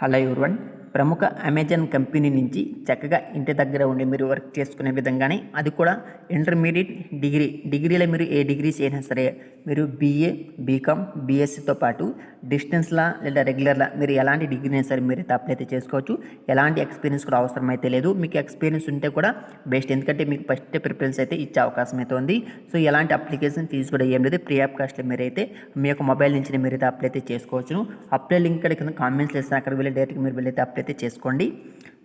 ஹலை ஒருவன். ప్రముఖ అమెజాన్ కంపెనీ నుంచి చక్కగా ఇంటి దగ్గర ఉండి మీరు వర్క్ చేసుకునే విధంగానే అది కూడా ఇంటర్మీడియట్ డిగ్రీ. డిగ్రీలో మీరు ఏ డిగ్రీస్ అయినా సరే మీరు బీఏ బీకామ్ బీఎస్సీతో పాటు డిస్టెన్స్లా లేదా రెగ్యులర్లా మీరు ఎలాంటి డిగ్రీ అయినా సరే మీరు అప్లై అయితే చేసుకోవచ్చు. ఎలాంటి ఎక్స్పీరియన్స్ కూడా అవసరం అయితే లేదు. మీకు ఎక్స్పీరియన్స్ ఉంటే కూడా బెస్ట్. ఎందుకంటే మీకు ఫస్ట్ ప్రిఫరెన్స్ అయితే ఇచ్చే అవకాశం అయితే ఉంది. సో ఎలాంటి అప్లికేషన్ ఫీజు కూడా ఏం లేదు. ప్రీ ఆఫ్ కాస్ట్లో మీరైతే మీ యొక్క మొబైల్ నుంచి మీరైతే అప్లై అయితే చేసుకోవచ్చు అప్లై లింక్ ఇక్కడ కింద కామెంట్స్ ఇస్తాను అక్కడ వెళ్ళి డైరెక్ట్గా మీరు వెళ్ళైతే అప్లై అయితే చేసుకోండి.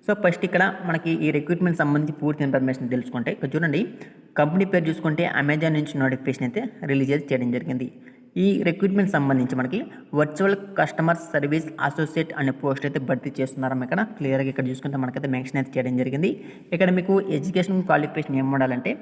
సో ఫస్ట్ ఇక్కడ మనకి ఈ రిక్రూట్మెంట్ సంబంధించి పూర్తి ఇన్ఫర్మేషన్ తెలుసుకుంటే ఇక్కడ చూడండి. కంపెనీ పేరు చూసుకుంటే అమెజాన్ నుంచి నోటిఫికేషన్ అయితే రిలీజ్ అయితే చేయడం జరిగింది. ఈ రిక్రూట్మెంట్ సంబంధించి మనకి వర్చువల్ కస్టమర్ సర్వీస్ అసోసియేట్ అనే పోస్ట్ అయితే భర్తీ చేస్తున్నారు ఇక్కడ. క్లియర్గా ఇక్కడ చూసుకుంటే మనకైతే మెన్షన్ అయితే చేయడం జరిగింది. ఇక్కడ మీకు ఎడ్యుకేషన్ క్వాలిఫికేషన్ ఏం ఉండాలంటే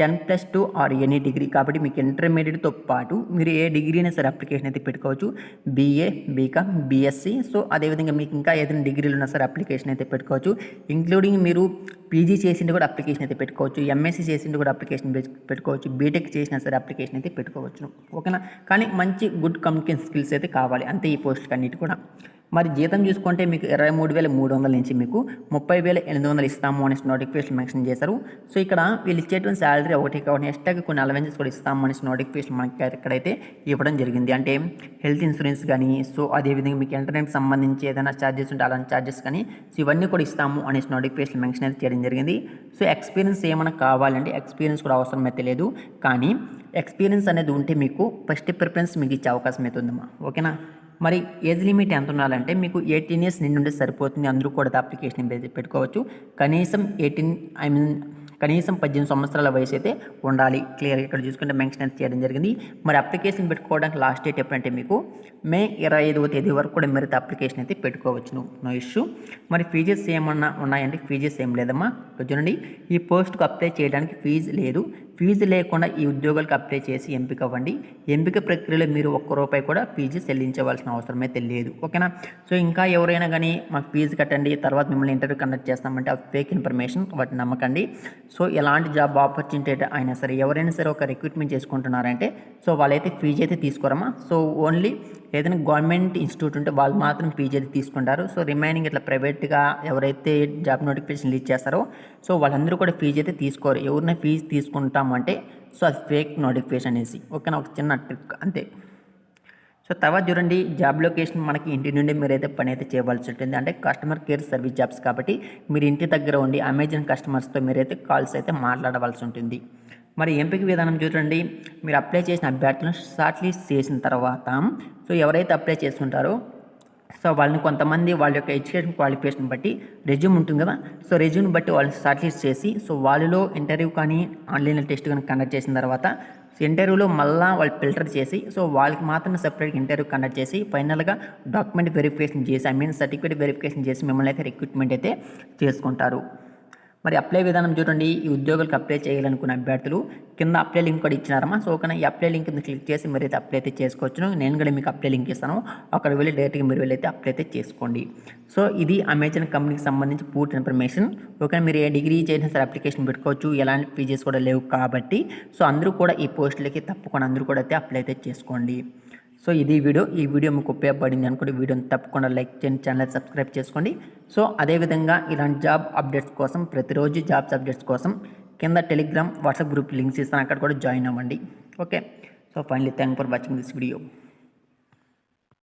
ten plus two or any degree కాబట్టి మీకు ఇంటర్మీడియట్తో పాటు మీరు ఏ డిగ్రీ అయినా సరే అప్లికేషన్ అయితే పెట్టుకోవచ్చు. బీఏ బీకామ్ బీఎస్సీ సో అదేవిధంగా మీకు ఇంకా ఏదైనా డిగ్రీలు ఉన్నా సరే అప్లికేషన్ అయితే పెట్టుకోవచ్చు. ఇంక్లూడింగ్ మీరు పీజీ చేసింది కూడా అప్లికేషన్ అయితే పెట్టుకోవచ్చు. ఎంఎస్సీ చేసింది కూడా అప్లికేషన్ పెట్టుకోవచ్చు. బీటెక్ చేసినా సరే అప్లికేషన్ అయితే పెట్టుకోవచ్చు. ఓకేనా? కానీ మంచి గుడ్ కమ్యూనికేషన్ స్కిల్స్ అయితే కావాలి. అంతే ఈ పోస్ట్కి అన్నిటి కూడా. మరి జీతం చూసుకుంటే మీకు ఇరవై మూడు వేల మూడు వందల నుంచి మీకు ముప్పై వేల ఎనిమిది వందలు ఇస్తాము అనేసి నోటిఫికేషన్ మెన్షన్ చేశారు. సో ఇక్కడ వీళ్ళు ఇచ్చేటువంటి శాలరీ ఒకటి కాబట్టి ఎక్స్ట్రాగా కొన్ని అలవెన్సెస్ కూడా ఇస్తాము అనేసి నోటిఫికేషన్ మనకి ఎక్కడైతే ఇవ్వడం జరిగింది. అంటే హెల్త్ ఇన్సూరెన్స్ కానీ సో అదేవిధంగా మీకు ఇంటర్నెట్ సంబంధించి ఏదైనా ఛార్జెస్ ఉంటే అలాంటి ఛార్జెస్ కానీ సో ఇవన్నీ కూడా ఇస్తాము అనేసి నోటిఫికేషన్ మెన్షన్ అయితే చేయడం జరిగింది. సో ఎక్స్పీరియన్స్ ఏమైనా కావాలంటే ఎక్స్పీరియన్స్ కూడా అవసరం అయితే లేదు. కానీ ఎక్స్పీరియన్స్ అనేది ఉంటే మీకు ఫస్ట్ ప్రిఫరెన్స్ మీకు ఇచ్చే అవకాశం అయితే ఉందమ్మా. ఓకేనా? మరి ఏజ్ లిమిట్ ఎంత ఉండాలంటే మీకు ఎయిటీన్ ఇయర్స్ నిండి సరిపోతుంది. అందరూ కూడా అప్లికేషన్ పెట్టుకోవచ్చు. కనీసం ఎయిటీన్ ఐ మీన్ కనీసం పద్దెనిమిది సంవత్సరాల వయసు అయితే ఉండాలి క్లియర్గా ఇక్కడ చూసుకుంటే మెన్షన్ అయితే చేయడం జరిగింది. మరి అప్లికేషన్ పెట్టుకోవడానికి లాస్ట్ డేట్ ఎప్పుడంటే మీకు మే ఇరవై ఐదవ తేదీ వరకు కూడా మీరు అప్లికేషన్ అయితే పెట్టుకోవచ్చును. నో ఇష్యూ మరి ఫీజెస్ ఏమన్నా ఉన్నాయంటే ఫీజెస్ ఏం లేదమ్మా. చూడండి. ఈ పోస్ట్కు అప్లై చేయడానికి ఫీజు లేదు. ఫీజు లేకుండా ఈ ఉద్యోగాలకు అప్లై చేసి ఎంపిక అవ్వండి. ఎంపిక ప్రక్రియలో మీరు ఒక్క రూపాయి కూడా ఫీజు చెల్లించవలసిన అవసరం అయితే లేదు. ఓకేనా సో ఇంకా ఎవరైనా కానీ మాకు ఫీజు కట్టండి తర్వాత మిమ్మల్ని ఇంటర్వ్యూ కండక్ట్ చేస్తామంటే ఆ ఫేక్ ఇన్ఫర్మేషన్ వాటిని నమ్మకండి. సో ఎలాంటి జాబ్ ఆపర్చునిటీ అయినా సరే ఎవరైనా సరే ఒక రిక్రూట్మెంట్ చేసుకుంటున్నారంటే సో వాళ్ళైతే ఫీజు అయితే తీసుకోరమ్మా. సో ఓన్లీ ఏదైనా గవర్నమెంట్ ఇన్స్టిట్యూట్ ఉంటే వాళ్ళు మాత్రం పీజీ అయితే తీసుకుంటారు. సో రిమైనింగ్ ఇట్లా ప్రైవేట్గా ఎవరైతే జాబ్ నోటిఫికేషన్ లీజ్ చేస్తారో సో వాళ్ళందరూ కూడా ఫీజు అయితే తీసుకోరు. ఎవరినైనా ఫీజు తీసుకుంటామంటే సో అది ఫేక్ నోటిఫికేషన్ అనేసి. ఓకేనా? ఒక చిన్న ట్రిక్ అంతే. సో తర్వాత చూడండి జాబ్ లొకేషన్ మనకి ఇంటి నుండి మీరైతే పని అయితే చేయవలసి ఉంటుంది. అంటే కస్టమర్ కేర్ సర్వీస్ జాబ్స్ కాబట్టి మీరు ఇంటి దగ్గర ఉండి అమెజాన్ కస్టమర్స్తో మీరైతే కాల్స్ అయితే మాట్లాడవలసి ఉంటుంది. మరి ఎంపిక విధానం చూడండి. మీరు అప్లై చేసిన అభ్యర్థులను షార్ట్ లిస్ట్ చేసిన తర్వాత సో ఎవరైతే అప్లై చేసుకుంటారో సో వాళ్ళని కొంతమంది వాళ్ళ యొక్క ఎడ్యుకేషన్ క్వాలిఫికేషన్ బట్టి రెజ్యూమ్ ఉంటుంది కదా సో రెజ్యూమ్ బట్టి వాళ్ళని షార్ట్ లిస్ట్ చేసి సో వాళ్ళలో ఇంటర్వ్యూ కానీ ఆన్లైన్ టెస్ట్ కానీ కండక్ట్ చేసిన తర్వాత ఇంటర్వ్యూలో మళ్ళీ వాళ్ళు ఫిల్టర్ చేసి సో వాళ్ళకి మాత్రమే సెపరేట్ ఇంటర్వ్యూ కండక్ట్ చేసి ఫైనల్గా డాక్యుమెంట్ వెరిఫికేషన్ చేసి ఐ మీన్ సర్టిఫికేట్ వెరిఫికేషన్ చేసి మిమ్మల్ని అయితే రిక్రూట్మెంట్ అయితే చేసుకుంటారు. మరి అప్లై విధానం చూడండి. ఈ ఉద్యోగులకు అప్లై చేయాలనుకున్న అభ్యర్థులు కింద అప్లై లింక్ కూడా ఇచ్చినారమ్మా. సో ఓకే ఈ అప్లై లింక్ కింద క్లిక్ చేసి మరి అయితే అప్లై అయితే చేసుకోవచ్చును. నేను కూడా మీకు అప్లై లింక్ ఇస్తాను. అక్కడ వెళ్ళి డైరెక్ట్గా మీరు వెళ్ళి అయితే అప్లై అయితే చేసుకోండి. సో ఇది అమెజాన్ కంపెనీకి సంబంధించి పూర్తి ఇన్ఫర్మేషన్ ఓకే మీరు ఏ డిగ్రీ చేసిన సరే అప్లికేషన్ పెట్టుకోవచ్చు. ఎలాంటి ఫీజెస్ కూడా లేవు కాబట్టి. సో అందరూ కూడా ఈ పోస్టులకి తప్పకుండా అందరూ కూడా అయితే అప్లై అయితే చేసుకోండి. సో ఇది వీడియో ఈ వీడియో మీకు ఉపయోగపడింది అనుకుంటే వీడియోని తప్పకుండా లైక్ చేయండి ఛానల్ సబ్స్క్రైబ్ చేసుకోండి. సో అదేవిధంగా ఇలాంటి జాబ్ అప్డేట్స్ కోసం ప్రతిరోజు జాబ్స్ అప్డేట్స్ కోసం కింద టెలిగ్రామ్ వాట్సాప్ గ్రూప్ లింక్స్ ఇస్తాను అక్కడ కూడా జాయిన్ అవ్వండి. Okay? So finally thank for watching this video.